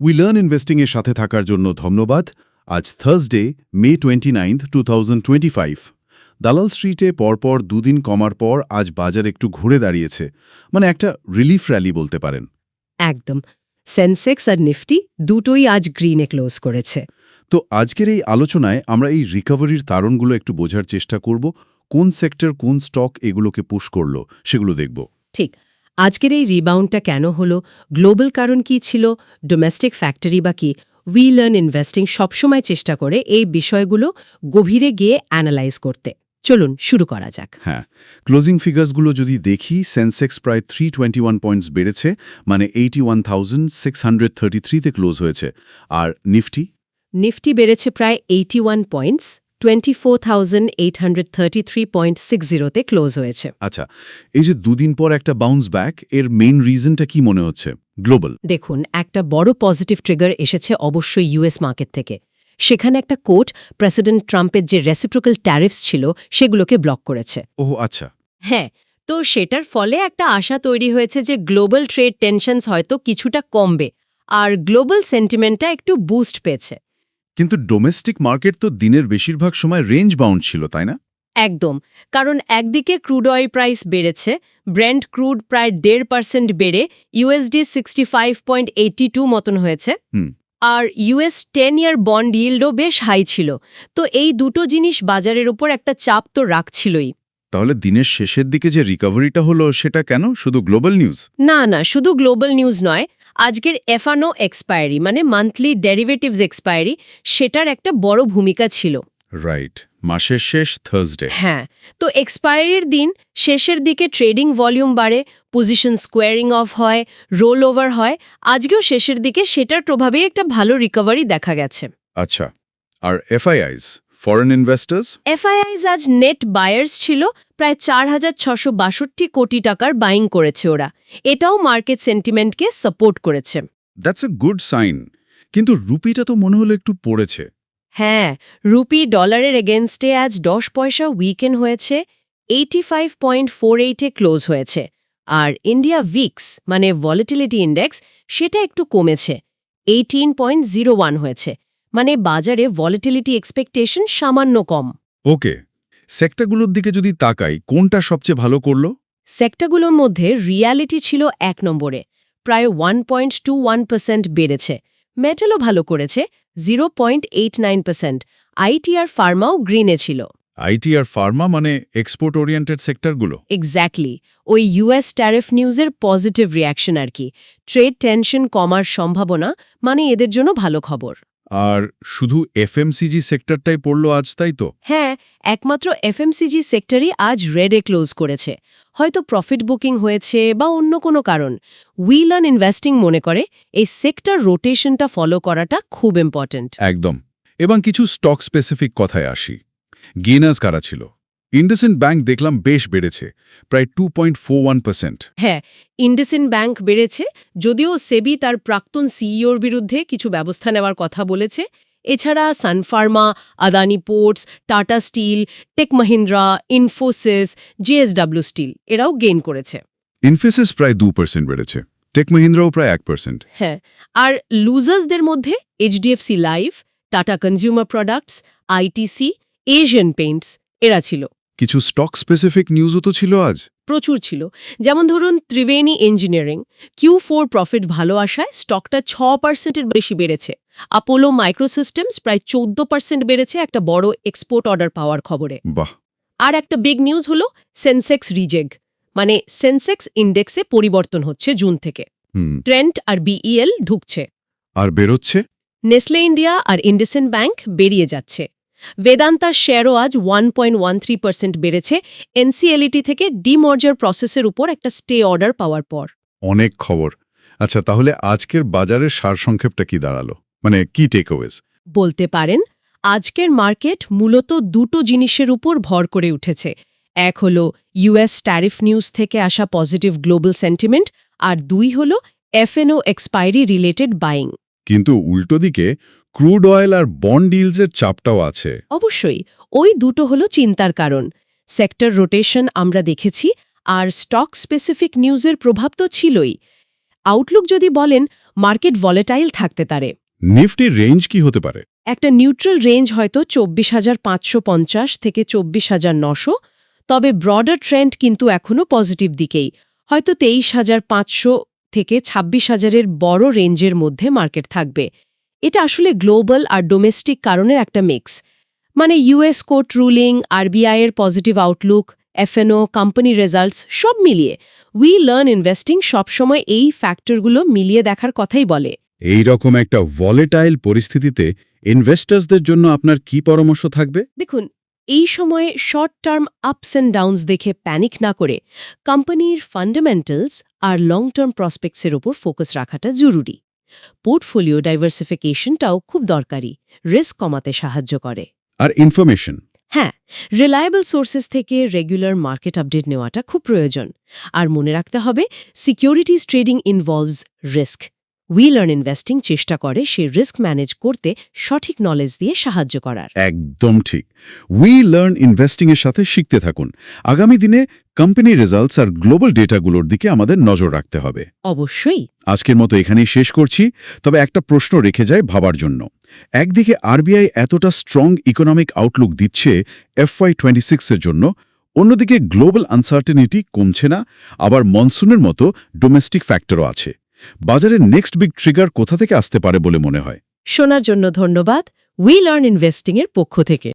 We learn investing এর সাথে থাকার জন্য ধন্যবাদ। আজ Thursday May twenty ninth to Dalal স্ট্রিটে পরপর দুদিন কমার পর আজ বাজার একটু ঘুরে দাঁড়িয়েছে। মানে একটা রিলিফ র্যালি বলতে পারেন। একদম। সেন্সেক্স আর নিফটি দুটোই আজ গ্রিনে ক্লোজ করেছে। তো আজকের এই আলোচনায় আমরা এই রিকভারির তারণগুলো একটু বোঝার চেষ্টা করব। কোন সেক্টর কোন স্টক এগুলোকে পুশ করল সেগুলো দেখব। ঠিক। আজকের এই রিবাউন্ডটা কেন হলো? গ্লোবাল কারণ কি ছিল? ডোমেস্টিক ফ্যাক্টরি বা কি? উই লার্ন ইনভেস্টিং সবসময় চেষ্টা করে এই বিষয়গুলো গভীরে গিয়ে অ্যানালাইজ করতে। চলুন শুরু করা যাক। হ্যাঁ ক্লোজিং ফিগার্সগুলো যদি দেখি সেন্সেক্স প্রায় থ্রি টোয়েন্টি ওয়ান পয়েন্টস বেড়েছে মানে eighty one thousand six hundred thirty থ্রিতে ক্লোজ হয়েছে। আর নিফটি নিফটি বেড়েছে প্রায় eighty one points twenty four thousand eight hundred thirty three point six জিরোতে ক্লোজ হয়েছে। আচ্ছা এই যে দুদিন পর একটা বাউন্স ব্যাক এর মেইন রিজনটা কি মনে হচ্ছে? গ্লোবাল দেখুন একটা বড় পজিটিভ ট্রিগার এসেছে অবশ্যই ইউএস মার্কেট থেকে। সেখানে একটা কোর্ট প্রেসিডেন্ট ট্রাম্পের যে রেসিপ্রোকাল ট্যারিফস ছিল সেগুলোকে ব্লক করেছে। ও আচ্ছা। হ্যাঁ তো সেটার ফলে একটা আশা তৈরি হয়েছে যে গ্লোবাল ট্রেড টেনশনস হয়তো কিছুটা কমবে আর গ্লোবাল সেন্টিমেন্টটা একটু বুস্ট পেয়েছে। কিন্তু ডোমেস্টিক মার্কেট তো দিনের বেশিরভাগ সময় রেঞ্জ বাউন্ড ছিল তাই না? একদম। কারণ একদিকে ক্রুড অয়েল প্রাইস বেড়েছে ব্র্যান্ড ক্রুড প্রায় দেড় পার্সেন্ট বেড়ে USD sixty five point eighty two মতন হয়েছে। আর ইউএস টেন ইয়ার বন্ড ইল্ডও বেশ হাই ছিল। তো এই দুটো জিনিস বাজারের উপর একটা চাপ তো রাখছিলই। তাহলে দিনের শেষের দিকে যে রিকভারিটা হলো সেটা কেন? শুধু গ্লোবাল নিউজ না না শুধু গ্লোবাল নিউজ নয়। আজকের এফানো এক্সপায়ারি মানে মান্থলি ডেরিভেটিভস এক্সপায়ারি সেটার একটা বড় ভূমিকা ছিল। রাইট মাসের শেষ থার্সডে হ্যাঁ তো এক্সপায়ারির দিন শেষের দিকে ট্রেডিং ভলিউম বাড়ে পজিশন স্কোয়ারিং অফ হয় রোল ওভার হয় আজকেও শেষের দিকে সেটার প্রভাবেই একটা ভালো রিকভারি দেখা গেছে। আচ্ছা আর এফআইআইস ফরেন ইনভেস্টার্স এফআইআইজ আজ নেট বায়ার্স ছিল প্রায় চার হাজার ছশো বাষট্টি কোটি টাকার বাইং করেছে ওরা। এটাও মার্কেট সেন্টিমেন্টকে সাপোর্ট করেছে। দ্যাটস এ গুড সাইন কিন্তু রুপিটা তো মনে হলো একটু পড়েছে। হ্যাঁ রুপি ডলারের এগেনস্টে আজ দশ পয়সা উইকেন্ড হয়েছে এইটি ফাইভ পয়েন্ট ফোর এইটে ক্লোজ হয়েছে। আর ইন্ডিয়া ভিক্স মানে ভলিটিলিটি ইন্ডেক্স সেটা একটু কমেছে এইটিন পয়েন্ট জিরো ওয়ান হয়েছে। মানে বাজারে ভলিটিলিটি এক্সপেকটেশন সামান্য কম। ওকে সেক্টরগুলোর দিকে যদি তাকাই কোনটা সবচেয়ে ভালো করল? সেক্টরগুলোর মধ্যে রিয়ালিটি ছিল এক নম্বরে প্রায় one point two one percent বেড়েছে। মেটালও ভালো করেছে zero point eight nine percent IT আর ফার্মাও গ্রিনে ছিল। আইটি আর ফার্মা মানে এক্সপোর্ট ওরিয়েন্টেড সেক্টরগুলো? এক্স্যাক্টলি ওই ইউএস ট্যারিফ নিউজের পজিটিভ রিয়াকশন আর কি। ট্রেড টেনশন কমার সম্ভাবনা মানে এদের জন্য ভালো খবর। আর শুধু এফএমসিজি সেক্টরটাই পড়ল আজ তাই তো? হ্যাঁ একমাত্র এফএমসিজি সেক্টরই আজ রেডে ক্লোজ করেছে। হয়তো প্রফিট বুকিং হয়েছে বা অন্য কোনো কারণ। উইল অন ইনভেস্টিং মনে করে এই সেক্টর রোটেশনটা ফলো করাটা খুব ইম্পর্ট্যান্ট একদম। এবং কিছু স্টক স্পেসিফিক কথায় আসি। গেনার্স কারা ছিল? ইন্ডাসিন ব্যাংক দেখলাম বেশ বেড়েছে প্রায় টু পয়েন্ট হ্যাঁ ইন্ডেসিন ব্যাংক বেড়েছে যদিও সেবি তার প্রাক্তন সিইওর বিরুদ্ধে কিছু ব্যবস্থা নেওয়ার কথা বলেছে। এছাড়া Sun Pharma Adani Ports Tata Steel Tech Mahindra Infosys JSW Steel এরাও গেইন করেছে। ইনফোসিস প্রায় দু পার্সেন্ট বেড়েছে টেক মহিন্দ্রাও প্রায় এক পার্সেন্ট হ্যাঁ আর লুজার্সদের মধ্যে HDFC Life Tata Consumer Products ITC Asian Paints এরা ছিল। কিছু স্টক স্পেসিফিক নিউজও তো ছিল আজ। প্রচুর ছিল। যেমন ধরুন Triveni engineering Q four profit ভালো আসায় স্টকটা ছ পার্সেন্টের বেশি বেড়েছে। আপোলো মাইক্রোসিস্টেমস প্রায় চোদ্দ পার্সেন্ট বেড়েছে একটা বড় এক্সপোর্ট অর্ডার পাওয়ার খবরে। বাহ! আর একটা বিগ নিউজ হলো সেন্সেক্স রিজেগ মানে সেন্সেক্স ইন্ডেক্সে পরিবর্তন হচ্ছে জুন থেকে। ট্রেন্ট আর বিইএল ঢুকছে। আর বেরোচ্ছে? নেসলে ইন্ডিয়া আর ইন্ডাসেন্ড ব্যাংক বেরিয়ে যাচ্ছে। বেদান্তার শেয়ারও আজ one point one three percent বেড়েছে। এনসিএলইটি থেকে ডিমর্জার প্রসেসের উপর একটা স্টে অর্ডার পাওয়ার পর। অনেক খবর। আচ্ছা তাহলে আজকের বাজারের সারসংক্ষেপটা কি দাঁড়াল? মানে কি টেকওয়েজ বলতে পারেন আজকের মার্কেট মূলত দুটো জিনিসের উপর ভর করে উঠেছে। এক হলো ইউএস ট্যারিফ নিউজ থেকে আসা পজিটিভ গ্লোবাল সেন্টিমেন্ট আর দুই হলো এফএনও এক্সপায়ারি রিলেটেড বাইং কিন্তু উল্টো দিকে ক্রুড অয়েল আর বন্ড ডিলসের চাপটাও আছে। অবশ্যই ওই দুটো হলো চিন্তার কারণ। সেক্টর রোটেশন আমরা দেখেছি আর স্টক স্পেসিফিক নিউজের প্রভাব তো ছিলই। আউটলুক যদি বলেন মার্কেট ভলেটাইল থাকতে পারে। নিফটির রেঞ্জ কি হতে পারে? একটা নিউট্রাল রেঞ্জ হয়তো চব্বিশ হাজার পাঁচশো পঞ্চাশ থেকে চব্বিশ হাজার নশো তবে ব্রডার ট্রেন্ড কিন্তু এখনও পজিটিভ দিকেই। হয়তো তেইশ হাজার পাঁচশো থেকে ছাব্বিশ হাজারের বড় রেঞ্জের মধ্যে মার্কেট থাকবে। এটা আসলে গ্লোবাল আর ডোমেস্টিক কারণের একটা মিক্স। মানে ইউএস কোর্ট রুলিং আরবিআই এর positive outlook F and O company results সব মিলিয়ে। উই লার্ন ইনভেস্টিং সবসময় এই ফ্যাক্টরগুলো মিলিয়ে দেখার কথাই বলে। এই রকম একটা ভলেটাইল পরিস্থিতিতে ইনভেস্টার্সদের জন্য আপনার কি পরামর্শ থাকবে? দেখুন এই সময়ে short term ups and downs দেখে প্যানিক না করে কোম্পানির ফান্ডামেন্টালস আর লং টার্ম প্রসপেক্টসের ওপর ফোকাস রাখাটা জরুরি। পোর্টফোলিও ডাইভার্সিফিকেশনটাও খুব দরকারি রিস্ক কমাতে সাহায্য করে। আর ইনফরমেশন হ্যাঁ রিলায়েবল সোর্সেস থেকে রেগুলার মার্কেট আপডেট নেওয়াটা খুব প্রয়োজন। আর মনে রাখতে হবে securities trading involves risk we learn investing চেষ্টা করে সে রিস্ক ম্যানেজ করতে সঠিক নলেজ দিয়ে সাহায্য করার। একদম ঠিক। উই লার্ন ইনভেস্টিং এর সাথে শিখতে থাকুন। আগামী দিনে কোম্পানি রেজাল্টস আর গ্লোবাল ডেটাগুলোর দিকে আমাদের নজর রাখতে হবে। অবশ্যই। আজকের মতো এখানেই শেষ করছি। তবে একটা প্রশ্ন রেখে যায় ভাবার জন্য। একদিকে আরবিআই এতটা স্ট্রং ইকোনমিক আউটলুক দিচ্ছে এফওয়াই টোয়েন্টি সিক্সের জন্য অন্যদিকে গ্লোবাল আনসার্টেনিটি কমছে না আবার মনসুনের মতো ডোমেস্টিক ফ্যাক্টরও আছে। বাজারের নেক্সট বিগ ট্রিগার কোথা থেকে আসতে পারে বলে মনে হয়? শোনার জন্য ধন্যবাদ উই লার্ন ইনভেস্টিং এর পক্ষ থেকে।